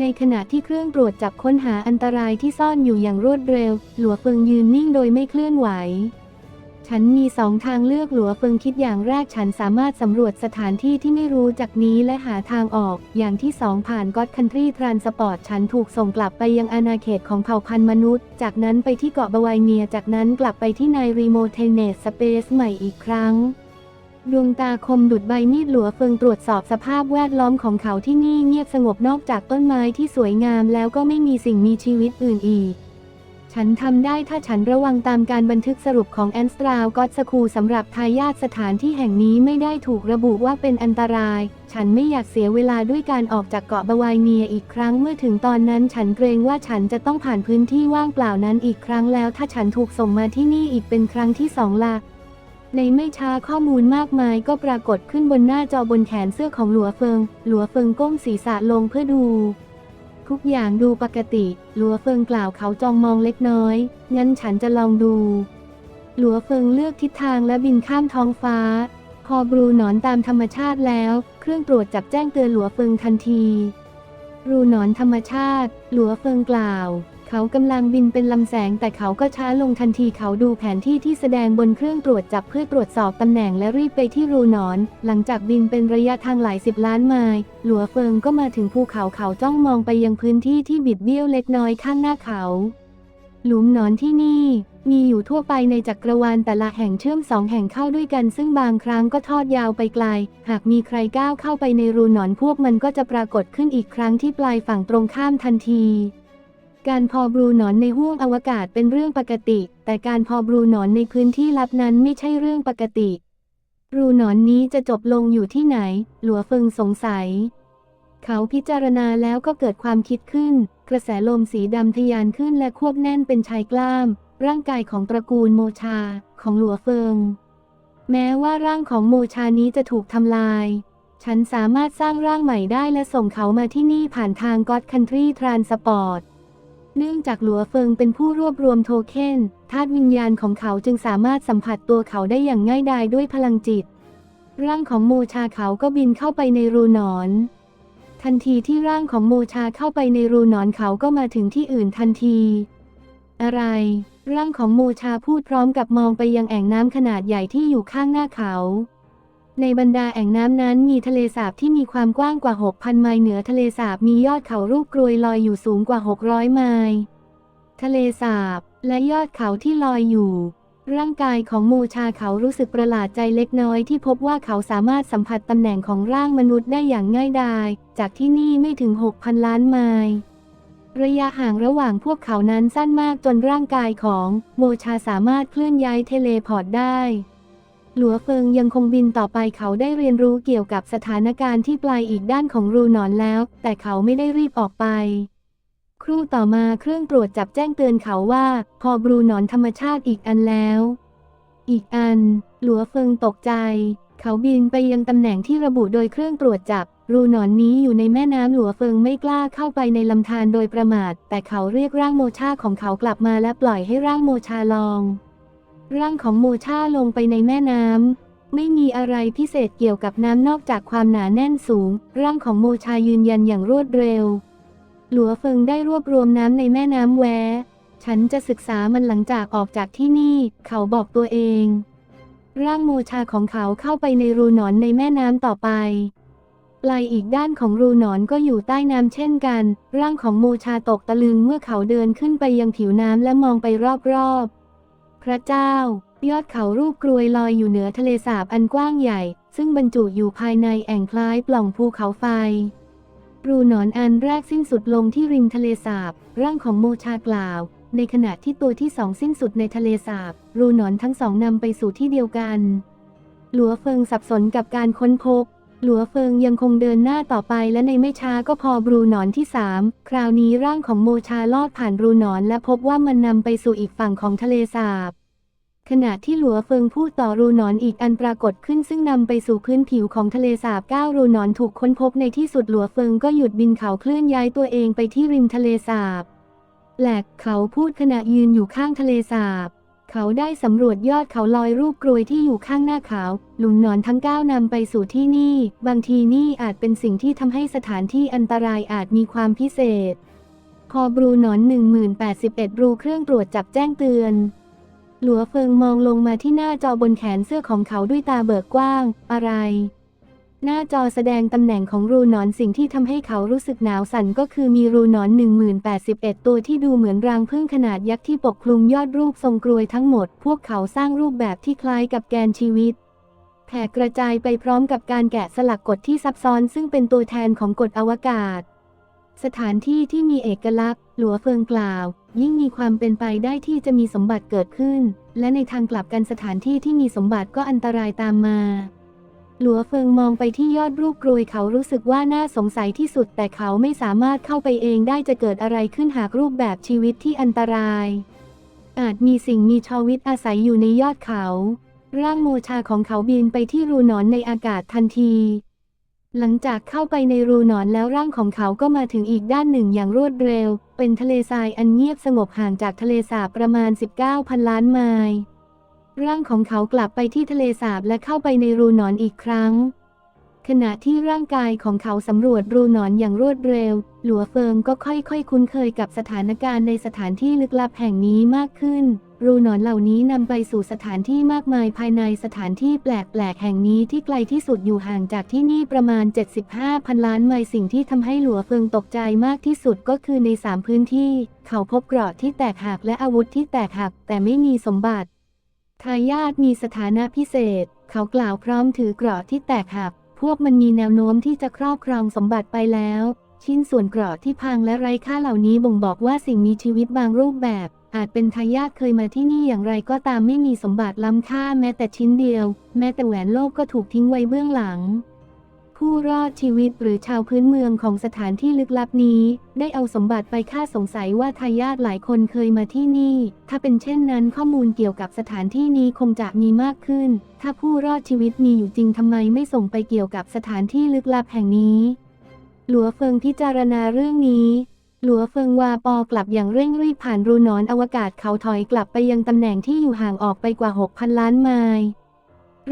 ในขณะที่เครื่องตรวจจับค้นหาอันตรายที่ซ่อนอยู่อย่างรวดเร็ว หลัวเฟิงยืนนิ่งโดยไม่เคลื่อนไหว ฉันมีสองทางเลือกหลัวเฟิงคิดอย่างแรกฉันสามารถสำรวจสถานที่ที่ไม่รู้จักนี้และหาทางออก อย่างที่สองผ่านก็อดคันทรีทรานสปอร์ตฉันถูกส่งกลับไปยังอาณาเขตของเผ่าพันธุ์มนุษย์ จากนั้นไปที่เกาะบาวายเนีย จากนั้นกลับไปที่ในรีโมเทเนสสเปซใหม่อีกครั้ง ดวงตาคมดุดใบมีดหลัวเฟิงตรวจสอบสภาพแวดล้อมของเขาที่นี่เงียบสงบนอกจากต้นไม้ที่สวยงามแล้วก็ไม่มีสิ่งมีชีวิตอื่นอีก ฉันทำได้ถ้าฉันระวังตามการบันทึกสรุปของแอนสตราวก็สคูสำหรับทายาทสถานที่แห่งนี้ไม่ได้ถูกระบุว่าเป็นอันตราย ฉันไม่อยากเสียเวลาด้วยการออกจากเกาะบาวายเนียอีกครั้งเมื่อถึงตอนนั้นฉันเกรงว่าฉันจะต้องผ่านพื้นที่ว่างเปล่านั้นอีกครั้งแล้ว ถ้าฉันถูกส่งมาที่นี่อีกเป็นครั้งที่สองละ ในไม่ช้าข้อมูลมากมายก็ปรากฏขึ้นบนหน้าจอบนแขนเสื้อของหลัวเฟิง หลัวเฟิงก้มศีรษะลงเพื่อดู ทุกอย่างดูปกติ หลัวเฟิงกล่าวเขาจองมองเล็กน้อย งั้นฉันจะลองดู หลัวเฟิงเลือกทิศทางและบินข้ามท้องฟ้า พอบรูหนอนตามธรรมชาติแล้ว เครื่องตรวจจับแจ้งเตือนหลัวเฟิงทันที รูหนอนธรรมชาติ หลัวเฟิงกล่าว เขากำลังบินเป็นลำแสงแต่เขาก็ช้าลงทันทีเขาดูแผนที่ที่แสดงบนเครื่องตรวจจับเพื่อตรวจสอบตำแหน่งและรีบไปที่รูนอน หลังจากบินเป็นระยะทางหลายสิบล้านไมล์หลัวเฟิงก็มาถึงภูเขาเขาจ้องมองไปยังพื้นที่ที่บิดเบี้ยวเล็กน้อยข้างหน้าเขา หลุมนอนที่นี่ มีอยู่ทั่วไปในจักรวาลแต่ละแห่งเชื่อมสองแห่งเข้าด้วยกันซึ่งบางครั้งก็ทอดยาวไปไกล หากมีใครก้าวเข้าไปในรูหนอนพวกมันก็จะปรากฏขึ้นอีกครั้งที่ปลายฝั่งตรงข้ามทันที การพอบรูหนอนในห้วงอวกาศเป็นเรื่องปกติ แต่การพอบรูหนอนในพื้นที่ลับนั้นไม่ใช่เรื่องปกติ รูหนอนนี้จะจบลงอยู่ที่ไหน หลัวเฟิงสงสัย เขาพิจารณาแล้วก็เกิดความคิดขึ้น กระแสลมสีดำทะยานขึ้นและควบแน่นเป็นชายกล้าม ร่างกายของตระกูลโมชา ของหลัวเฟิง แม้ว่าร่างของโมชานี้จะถูกทำลาย ฉันสามารถสร้างร่างใหม่ได้และส่งเขามาที่นี่ผ่านทางก็อดคันทรีทรานสปอร์ต เนื่องจากหลัวเฟิงเป็นผู้รวบรวมโทเค็นธาตุวิญญาณของเขาจึงสามารถสัมผัสตัวเขาได้อย่างง่ายดายด้วยพลังจิต ร่างของโมชาเขาก็บินเข้าไปในรูหนอน ทันทีที่ร่างของโมชาเข้าไปในรูหนอนเขาก็มาถึงที่อื่นทันที อะไร ร่างของโมชาพูดพร้อมกับมองไปยังแอ่งน้ำขนาดใหญ่ที่อยู่ข้างหน้าเขา ในบรรดาแอ่งน้ำนั้นมีทะเลสาบที่มีความกว้างกว่า 6,000 ไมล์เหนือทะเลสาบมียอดเขารูปกรวยลอยอยู่สูงกว่า 600 ไมล์ทะเลสาบและยอดเขาที่ลอยอยู่ ร่างกายของโมชาเขารู้สึกประหลาดใจเล็กน้อยที่พบว่าเขาสามารถสัมผัสตำแหน่งของร่างมนุษย์ได้อย่างง่ายดาย จากที่นี่ไม่ถึง 6,000 ล้านไมล์ระยะห่างระหว่างพวกเขานั้นสั้นมากจนร่างกายของโมชาสามารถเคลื่อนย้ายเทเลพอร์ตได้ หลัวเฟิงยังคงบินต่อไปเขาได้เรียนรู้เกี่ยวกับสถานการณ์ที่ปลายอีกด้านของรูหนอนแล้ว แต่เขาไม่ได้รีบออกไป ครู่ต่อมาเครื่องตรวจจับแจ้งเตือนเขาว่า พอบรูหนอนธรรมชาติอีกอันแล้ว อีกอัน หลัวเฟิงตกใจ เขาบินไปยังตำแหน่งที่ระบุโดยเครื่องตรวจจับ รูหนอนนี้อยู่ในแม่น้ำหลัวเฟิงไม่กล้าเข้าไปในลำธารโดยประมาท แต่เขาเรียกร่างโมชาของเขากลับมาและปล่อยให้ร่างโมชาลอง ร่างของโมชาลงไปในแม่น้ำ ไม่มีอะไรพิเศษเกี่ยวกับน้ำนอกจากความหนาแน่นสูง ร่างของโมชายืนยันอย่างรวดเร็ว หลัวเฟิงได้รวบรวมน้ำในแม่น้ำแว ฉันจะศึกษามันหลังจากออกจากที่นี่ เขาบอกตัวเอง ร่างโมชาของเขาเข้าไปในรูหนอนในแม่น้ำต่อไปปลายอีกด้านของรูหนอนก็อยู่ใต้น้ำเช่นกัน ร่างของโมชาตกตะลึงเมื่อเขาเดินขึ้นไปยังผิวน้ำและมองไปรอบๆ พระเจ้า ยอดเขารูปกรวยลอยอยู่เหนือทะเลสาบอันกว้างใหญ่ ซึ่งบรรจุอยู่ภายในแอ่งคล้ายปล่องภูเขาไฟรูหนอนอันแรกสิ้นสุดลงที่ริมทะเลสาบ ร่างของโมชากล่าว ในขณะที่ตัวที่สองสิ้นสุดในทะเลสาบ รูหนอนทั้งสองนำไปสู่ที่เดียวกัน หลัวเฟิงสับสนกับการค้นพบ หลัวเฟิงยังคงเดินหน้าต่อไปและในไม่ช้าก็พอบรูหนอนที่สามคราวนี้ร่างของโมชาลอดผ่านรูหนอนและพบว่ามันนำไปสู่อีกฝั่งของทะเลสาบ ขณะที่หลัวเฟิงพูดต่อรูหนอนอีกอันปรากฏขึ้นซึ่งนำไปสู่พื้นผิวของทะเลสาบก้ารูหนอนถูกค้นพบในที่สุดหลัวเฟิงก็หยุดบินเขาเคลื่อนย้ายตัวเองไปที่ริมทะเลสาบแหลกเขาพูดขณะยืนอยู่ข้างทะเลสาบ เขาได้สำรวจยอดเขาลอยรูปกรวยที่อยู่ข้างหน้าเขาหลุมนอนทั้งก้านำไปสู่ที่นี่ บางทีนี่อาจเป็นสิ่งที่ทำให้สถานที่อันตรายอาจมีความพิเศษพอบรูหนอน 1081 รูเครื่องตรวจจับแจ้งเตือน หลัวเฟิงมองลงมาที่หน้าจอบนแขนเสื้อของเขาด้วยตาเบิกกว้าง อะไร หน้าจอแสดงตำแหน่งของรูหนอนสิ่งที่ทำให้เขารู้สึกหนาวสั่นก็คือมีรูหนอน 1081 ตัวที่ดูเหมือนรังผึ้งขนาดยักษ์ที่ปกคลุมยอดรูปทรงกรวยทั้งหมด พวกเขาสร้างรูปแบบที่คล้ายกับแกนชีวิตแผ่กระจายไปพร้อมกับการแกะสลักกฎที่ซับซ้อนซึ่งเป็นตัวแทนของกฎอวกาศ สถานที่ที่มีเอกลักษณ์ หลัวเฟิงกล่าว ยิ่งมีความเป็นไปได้ที่จะมีสมบัติเกิดขึ้น และในทางกลับกันสถานที่ที่มีสมบัติก็อันตรายตามมา หลัวเฟิงมองไปที่ยอดรูปกรวยเขารู้สึกว่าน่าสงสัยที่สุด แต่เขาไม่สามารถเข้าไปเองได้จะเกิดอะไรขึ้นหากรูปแบบชีวิตที่อันตราย อาจมีสิ่งมีชีวิตอาศัยอยู่ในยอดเขา ร่างโมชาของเขาบินไปที่รูหนอนในอากาศทันที หลังจากเข้าไปในรูหนอนแล้วร่างของเขาก็มาถึงอีกด้านหนึ่งอย่างรวดเร็ว เป็นทะเลทรายอันเงียบสงบห่างจากทะเลสาบประมาณ 19พันล้านไมล์ ร่างของเขากลับไปที่ทะเลสาบและเข้าไปในรูหนอนอีกครั้ง ขณะที่ร่างกายของเขาสำรวจรูหนอนอย่างรวดเร็ว หลัวเฟิงก็ค่อยๆ คุ้นเคยกับสถานการณ์ในสถานที่ลึกลับแห่งนี้มากขึ้น รูหนอนเหล่านี้นำไปสู่สถานที่มากมายภายในสถานที่แปลกๆแห่งนี้ที่ไกลที่สุดอยู่ห่างจากที่นี่ประมาณ 75พันล้านไมล์สิ่งที่ทำให้หลัวเฟิงตกใจมากที่สุดก็คือในสามพื้นที่ เขาพบเกราะที่แตกหักและอาวุธที่แตกหักแต่ไม่มีสมบัติ ทายาทมีสถานะพิเศษ เขากล่าวพร้อมถือกรอที่แตกหัก พวกมันมีแนวโน้มที่จะครอบครองสมบัติไปแล้ว ชิ้นส่วนกรอที่พังและไร้ค่าเหล่านี้บ่งบอกว่าสิ่งมีชีวิตบางรูปแบบ อาจเป็นทายาทเคยมาที่นี่อย่างไรก็ตามไม่มีสมบัติล้ำค่าแม้แต่ชิ้นเดียว แม้แต่แหวนโลกก็ถูกทิ้งไว้เบื้องหลัง ผู้รอดชีวิตหรือชาวพื้นเมืองของสถานที่ลึกลับนี้ ได้เอาสมบัติไปค่าสงสัยว่าทายาทหลายคนเคยมาที่นี่ ถ้าเป็นเช่นนั้นข้อมูลเกี่ยวกับสถานที่นี้คงจะมีมากขึ้น ถ้าผู้รอดชีวิตมีอยู่จริงทำไมไม่ส่งไปเกี่ยวกับสถานที่ลึกลับแห่งนี้ หลัวเฟิงพิจารณาเรื่องนี้หลัวเฟิงวาปอกลับอย่างเร่งรีบผ่านรูนอนอวกาศเขาถอยกลับไปยังตำแหน่งที่อยู่ห่างออกไปกว่า 6,000 ล้านไมล์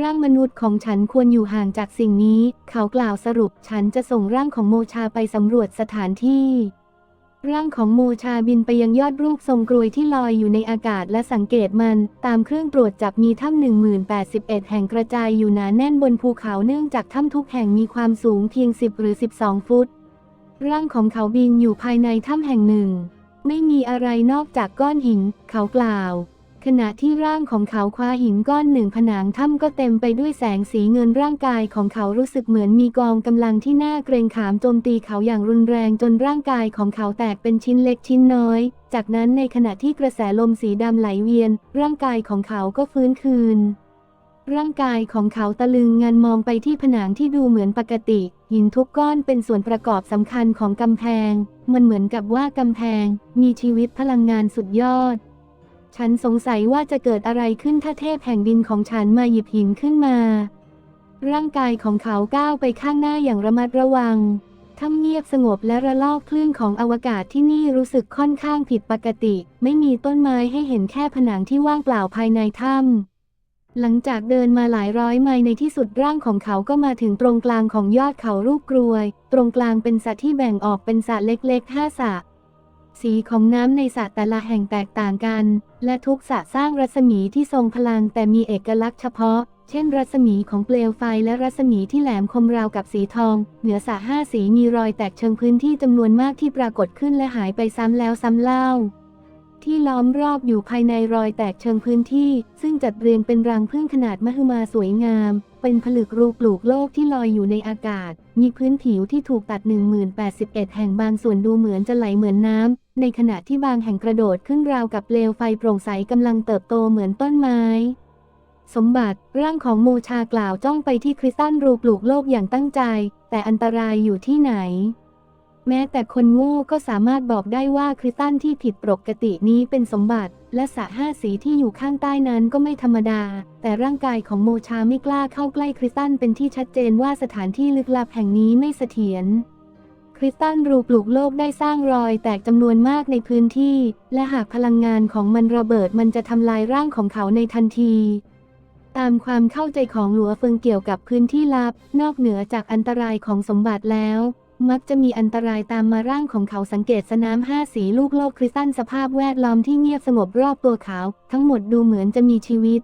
ร่างมนุษย์ของฉันควรอยู่ห่างจากสิ่งนี้ เขากล่าวสรุปฉันจะส่งร่างของโมชาไปสำรวจสถานที่ร่างของโมชาบินไปยังยอดรูปทรงกรวยที่ลอยอยู่ในอากาศและสังเกตมัน ตามเครื่องตรวจจับมีถ้ำ1081 แห่งกระจายอยู่หนาแน่นบนภูเขาเนื่องจากถ้ำทุกแห่งมีความสูงเพียง 10 หรือ 12 ฟุต ร่างของเขาบินอยู่ภายในถ้ำแห่งหนึ่ง ไม่มีอะไรนอกจากก้อนหิน เขากล่าว ขณะที่ร่างของเขาคว้าหินก้อนหนึ่งผนังถ้ำก็เต็มไปด้วยแสงสีเงินร่างกายของเขารู้สึกเหมือนมีกองกำลังที่น่าเกรงขามโจมตีเขาอย่างรุนแรงจนร่างกายของเขาแตกเป็นชิ้นเล็กชิ้นน้อย จากนั้นในขณะที่กระแสลมสีดำไหลเวียน ร่างกายของเขาก็ฟื้นคืน ร่างกายของเขาตะลึงงันมองไปที่ผนังที่ดูเหมือนปกติ หินทุกก้อนเป็นส่วนประกอบสำคัญของกำแพง มันเหมือนกับว่ากำแพง มีชีวิตพลังงานสุดยอด ฉันสงสัยว่าจะเกิดอะไรขึ้นถ้าเทพแห่งดินของฉันมาหยิบหินขึ้นมา ร่างกายของเขาก้าวไปข้างหน้าอย่างระมัดระวังถ้ำเงียบสงบและระลอกคลื่นของอวกาศที่นี่รู้สึกค่อนข้างผิดปกติ ไม่มีต้นไม้ให้เห็นแค่ผนังที่ว่างเปล่าภายในถ้ำหลังจากเดินมาหลายร้อยไมล์ในที่สุดร่างของเขาก็มาถึงตรงกลางของยอดเขารูปกรวย ตรงกลางเป็นสระที่แบ่งออกเป็นสระเล็กๆห้าสระ สีของน้ำในสระแต่ละแห่งแตกต่างกัน และทุกสระสร้างรัศมีที่ทรงพลังแต่มีเอกลักษณ์เฉพาะ เช่น รัศมีของเปลวไฟและรัศมีที่แหลมคมราวกับสีทอง เหนือสระห้าสีมีรอยแตกเชิงพื้นที่จำนวนมากที่ปรากฏขึ้นและหายไปซ้ำแล้วซ้ำเล่า ที่ล้อมรอบอยู่ภายในรอยแตกเชิงพื้นที่ ซึ่งจัดเรียงเป็นรังผึ้งขนาดมหึมาสวยงาม เป็นผลึกรูปลูกโลกที่ลอยอยู่ในอากาศ มีพื้นผิวที่ถูกตัด 1081 แห่งบางส่วนดูเหมือนจะไหลเหมือนน้ำ ในขณะที่บางแห่งกระโดดขึ้นราวกับเปลวไฟโปร่งใสกำลังเติบโตเหมือนต้นไม้ สมบัติร่างของโมชากล่าวจ้องไปที่คริสตัลรูปลูกโลกอย่างตั้งใจ แต่อันตรายอยู่ที่ไหน แม้แต่คนโง่ก็สามารถบอกได้ว่าคริสตัลที่ผิดปกตินี้เป็นสมบัติ และสระห้าสีที่อยู่ข้างใต้นั้นก็ไม่ธรรมดา แต่ร่างกายของโมชาไม่กล้าเข้าใกล้คริสตัลเป็นที่ชัดเจนว่าสถานที่ลึกลับแห่งนี้ไม่เสถียร ริสตัลรูปลูกโลกได้สร้างรอยแตกจำนวนมากในพื้นที่ และหากพลังงานของมันระเบิดมันจะทำลายร่างของเขาในทันที ตามความเข้าใจของหลัวเฟิงเกี่ยวกับพื้นที่ลับ นอกเหนือจากอันตรายของสมบัติแล้ว มักจะมีอันตรายตามมาร่างของเขาสังเกตสนามห้าสีลูกโลกคริสตัลสภาพแวดล้อมที่เงียบสงบรอบตัวเขา ทั้งหมดดูเหมือนจะมีชีวิต